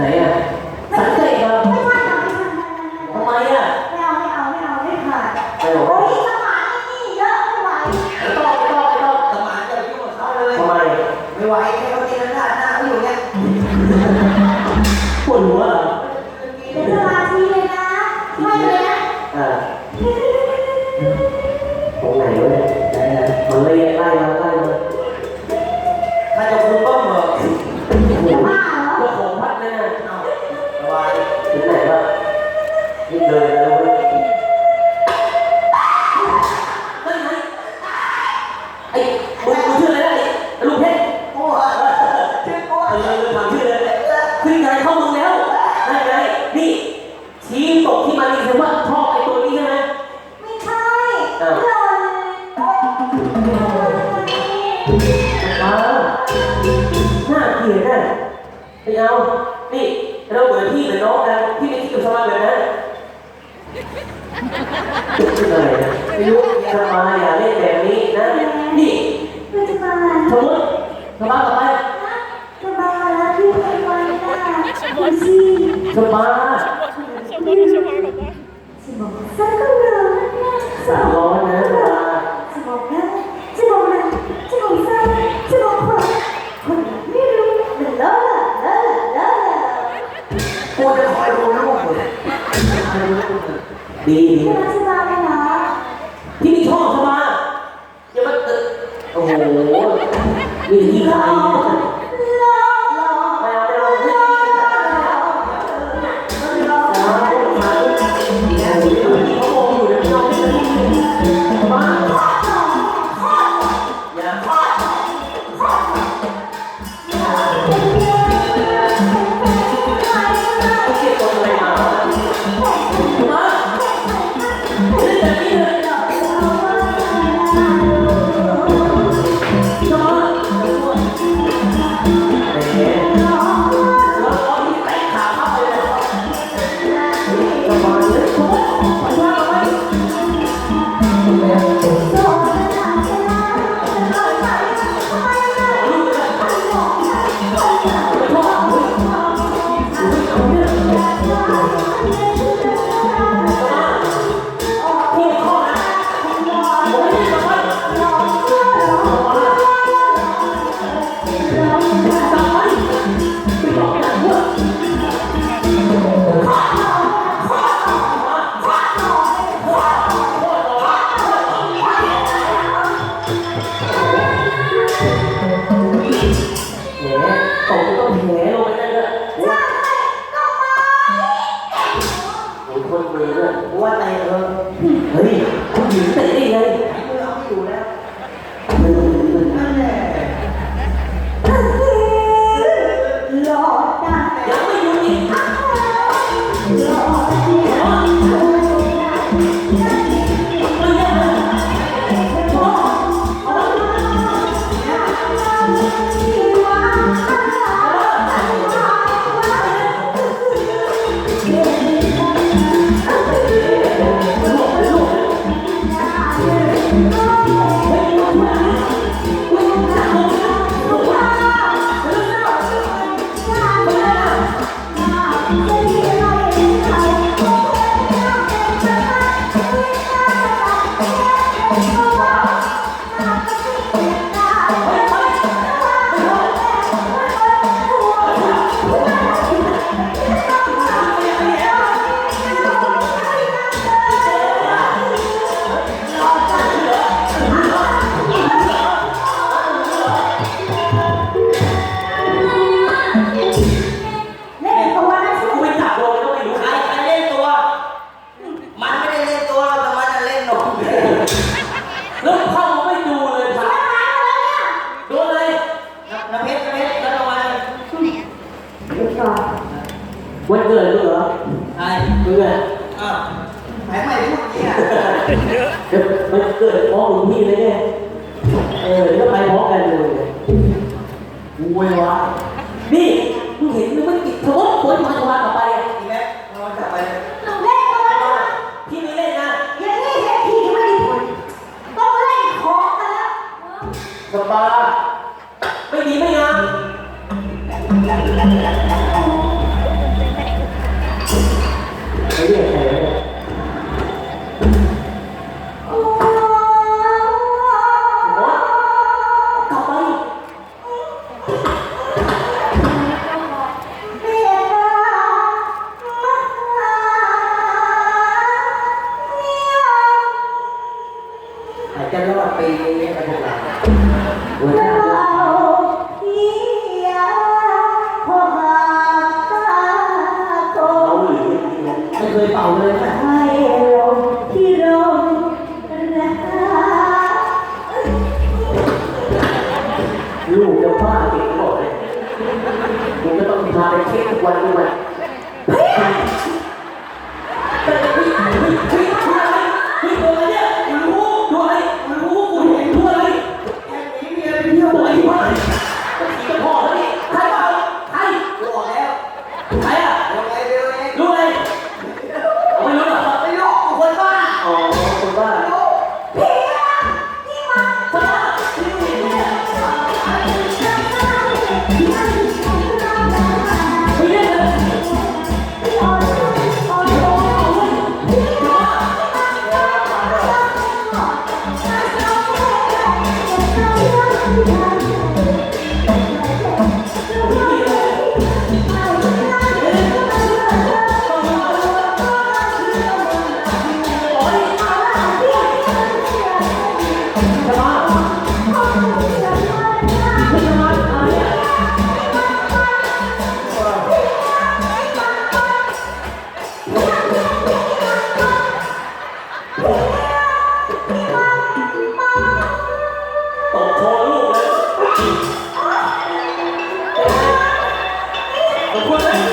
ไหนอะสังเกตเหรอไม่ทันนะไม่ทันทำไมอะไม่เอาไม่เอาไม่เอาไม่ผ่านไม่หรอกโอ้ยสมานนี่เยอะไม่ไหวไม่ต้องไม่ต้องไม่ต้องสมานจะยุ่งกับเขาเลยทำไมไม่ไหวแค่เขาตีหน้าหน้าเขาอยู่เนี่ยปวดหัวเหรอ อ่าหน้าเกลียดน่ะไม่เอา นี่เราเหมือนพี่เหมือนน้องกันพี่ไม่คิดกับชาวบ้าแบบนั้นชื่ออะไรนะไม่รู้สมาอย่าเล่นแบบนี้นะ นี่ปัจจุบันสมมติสบาต่อไปสบาแล้วที่ไม่ไหนะดูสิสบายสมองสักก็เหลือนะสามร้อยนะสบาย ดีดีที่รักสบายไหมเหรอที่นี่ชอบสบายอย่ามาเออโอ้โหนี่ที่ใคร ตกต้องแผลงไปนั่นเลยโอ้ยโอ้ยคนมือด้วยว่าไงเออเฮ้ยผู้หญิงเตะ วันเกิดลูกเหรอใช่เพื่อนอ้าวแหมไม่พูดเนี่ยเดี๋ยวมันเกิดพร้อมหลวงพี่เลยเนี่ยเออเดี๋ยวไปพร้อมกันเลยกูเว้ยวะนี่มึงเห็นมึงไม่ติดทะเลาะคนมาจะวางต่อไปอะทีแม็กเราจับไปพี่ไม่เล่นนะสบายไม่ดีไม่งาม งก็ต้องพ くい